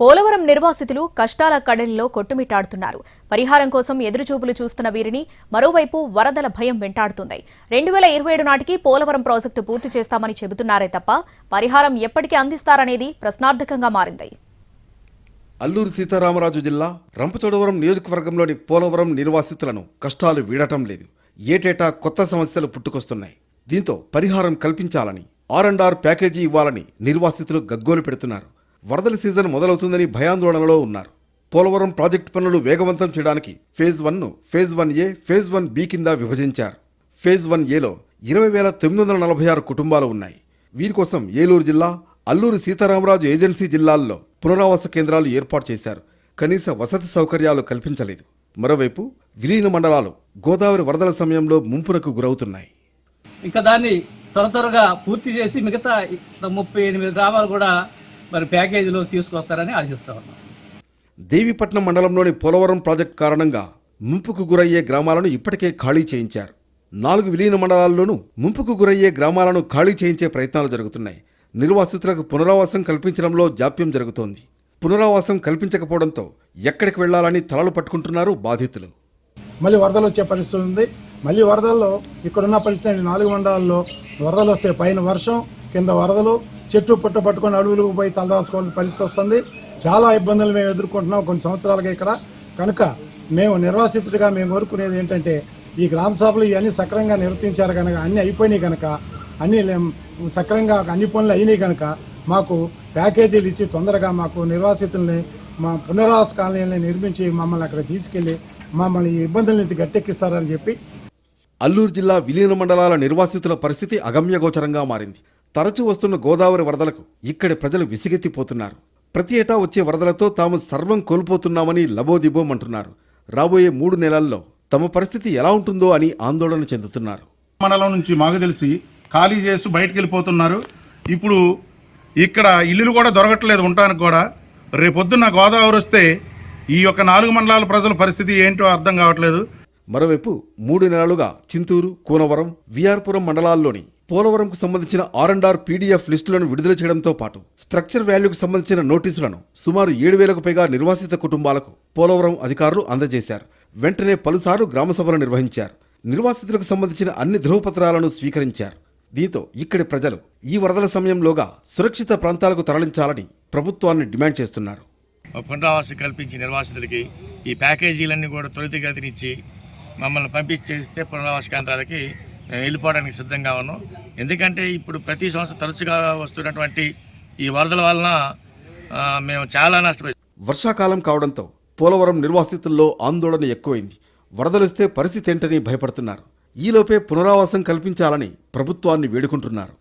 పోలవరం నిర్వాసితులు కష్టాల కడలిలో కొట్టుమిట్టాడుతున్నారు. పరిహారం కోసం ఎదురుచూపులు చూస్తున్న వీరిని మరోవైపు వరదల భయం వెంటాడుతుంది. రెండు వేల ఇరవై ఏడు నాటికి పోలవరం ప్రాజెక్టు పూర్తి చేస్తామని చెబుతున్నారే తప్ప పరిహారం ఎప్పటికీ అందిస్తారనేది ప్రశ్నార్థకంగా మారింది. అల్లూరు సీతారామరాజు జిల్లా రంపచోడవరం నియోజకవర్గంలోని పోలవరం నిర్వాసితులను కష్టాలు వీడటం లేదు. ఏటేటా కొత్త సమస్యలు పుట్టుకొస్తున్నాయి. దీంతో పరిహారం కల్పించాలని ఆర్ అండ్ ఆర్ ప్యాకేజీ ఇవ్వాలని నిర్వాసితులు గగ్గోలు పెడుతున్నారు. వరదల సీజన్ మొదలవుతుందని భయాందోళనలో ఉన్నారు. పోలవరం ప్రాజెక్టు పనులు వేగవంతం చేయడానికి phase one phase one A phase one B కింద విభజించారు. ఫేజ్ వన్ ఏలో ఇరవై వేల తొమ్మిది వందల నలభై ఆరు కుటుంబాలు ఉన్నాయి. వీరి కోసం ఏలూరు జిల్లా అల్లూరు సీతారామరాజు ఏజెన్సీ జిల్లాల్లో పునరావాస కేంద్రాలు ఏర్పాటు చేశారు. కనీస వసతి సౌకర్యాలు కల్పించలేదు. మరోవైపు విలీన మండలాలు గోదావరి వరదల సమయంలో ముంపునకు గురవుతున్నాయి. ఇంకా దాన్ని త్వర త్వరగా పూర్తి చేసి మిగతా ముప్పై ఎనిమిది గ్రామాలు కూడా మరి ప్యాకేజీలో తీసుకొస్తారని ఆశిస్తా ఉన్నాం. దేవీపట్నం మండలంలోని పోలవరం ప్రాజెక్టు కారణంగా ముంపుకు గురయ్యే గ్రామాలను ఇప్పటికే ఖాళీ చేయించారు. నాలుగు విలీన మండలాల్లోనూ ముంపుకు గురయ్యే గ్రామాలను ఖాళీ చేయించే ప్రయత్నాలు జరుగుతున్నాయి. నిర్వాసితులకు పునరావాసం కల్పించడంలో జాప్యం జరుగుతోంది. పునరావాసం కల్పించకపోవడంతో ఎక్కడికి వెళ్ళాలని తలలు పట్టుకుంటున్నారు బాధితులు. మళ్ళీ వరదలు వచ్చే పరిస్థితి ఉంది. మళ్ళీ వరదల్లో ఇక్కడున్న పరిస్థితి? నాలుగు మండలాల్లో వరదలు వస్తే పైన వర్షం కింద వరదలు చెట్టు పుట్ట పట్టుకొని అడవులకు పోయి తలదాచుకోవాల్సిన పరిస్థితి వస్తుంది. చాలా ఇబ్బందులు మేము ఎదుర్కొంటున్నాం కొన్ని సంవత్సరాలుగా ఇక్కడ. కనుక మేము నిర్వాసితుడిగా మేము కోరుకునేది ఏంటంటే ఈ గ్రామ సభలు ఇవన్నీ సక్రమంగా నిర్వర్తించారు కనుక అన్నీ అయిపోయినాయి కనుక అన్నీ సక్రంగా సక్రమంగా అన్ని పనులు అయినాయి కనుక మాకు ప్యాకేజీలు ఇచ్చి తొందరగా మాకు నిర్వాసితుల్ని మా పునరావాస కాలనీలని నిర్మించి మమ్మల్ని అక్కడ తీసుకెళ్ళి మమ్మల్ని ఈ ఇబ్బందుల నుంచి గట్టెక్కిస్తారని చెప్పి అల్లూరు జిల్లా విలీన మండలాల నిర్వాసితుల పరిస్థితి అగమ్యగోచరంగా మారింది. తరచూ వస్తున్న గోదావరి వరదలకు ఇక్కడి ప్రజలు విసిగెత్తిపోతున్నారు. ప్రతి ఏటా వచ్చే వరదలతో తాము సర్వం కోల్పోతున్నామని లబోదిబోమంటున్నారు. రాబోయే మూడు నెలల్లో తమ పరిస్థితి ఎలా ఉంటుందో అని ఆందోళన చెందుతున్నారు. మండలం నుంచి మాకు తెలిసి ఖాళీ చేసి బయటకు వెళ్ళిపోతున్నారు ఇప్పుడు ఇక్కడ ఇల్లులు కూడా దొరకట్లేదు ఉండటానికి కూడా. రేపొద్దున్న గోదావరి వస్తే ఈ యొక్క నాలుగు మండలాల ప్రజల పరిస్థితి ఏంటో అర్థం కావట్లేదు. మరోవైపు మూడు నెలలుగా చింతూరు కూనవరం విఆర్పురం మండలాల్లోని పోలవరంకు సంబంధించిన ఆర్ అండ్ ఆర్ పీడీఎఫ్ లిస్టులను విడుదల చేయడంతో పాటు స్ట్రక్చర్ వాల్యూకు సంబంధించిన నోటీసులను సుమారు ఏడు వేలకు పైగా నిర్వాసిత కుటుంబాలకు పోలవరం అధికారులు అందజేశారు. వెంటనే పలుసార్లు గ్రామసభలు నిర్వహించారు. నిర్వాసితులకు సంబంధించిన అన్ని ధృవపత్రాలను స్వీకరించారు. దీంతో ఇక్కడి ప్రజలు ఈ వరదల సమయంలోగా సురక్షిత ప్రాంతాలకు తరలించాలని ప్రభుత్వాన్ని డిమాండ్ చేస్తున్నారు. పునరావాసం కల్పించి నిర్వాసితులకి ఈ ప్యాకేజీలన్నీ కూడా త్వరితగతినిచ్చి మమ్మల్ని పంపించేస్తే పునరావాస కేంద్రాలకి వెళ్ళిపోవడానికి సిద్ధంగా ఉన్నాం. ఎందుకంటే ఇప్పుడు ప్రతి సంవత్సరం తరచుగా వస్తున్నటువంటి ఈ వరదల వలన మేము చాలా నష్టపోయాం వర్షాకాలం కావడంతో పోలవరం నిర్వాసితుల్లో ఆందోళన ఎక్కువైంది. వరదలిస్తే పరిస్థితి ఏంటని భయపడుతున్నారు. ఈలోపే పునరావాసం కల్పించాలని ప్రభుత్వాన్ని వేడుకుంటున్నారు.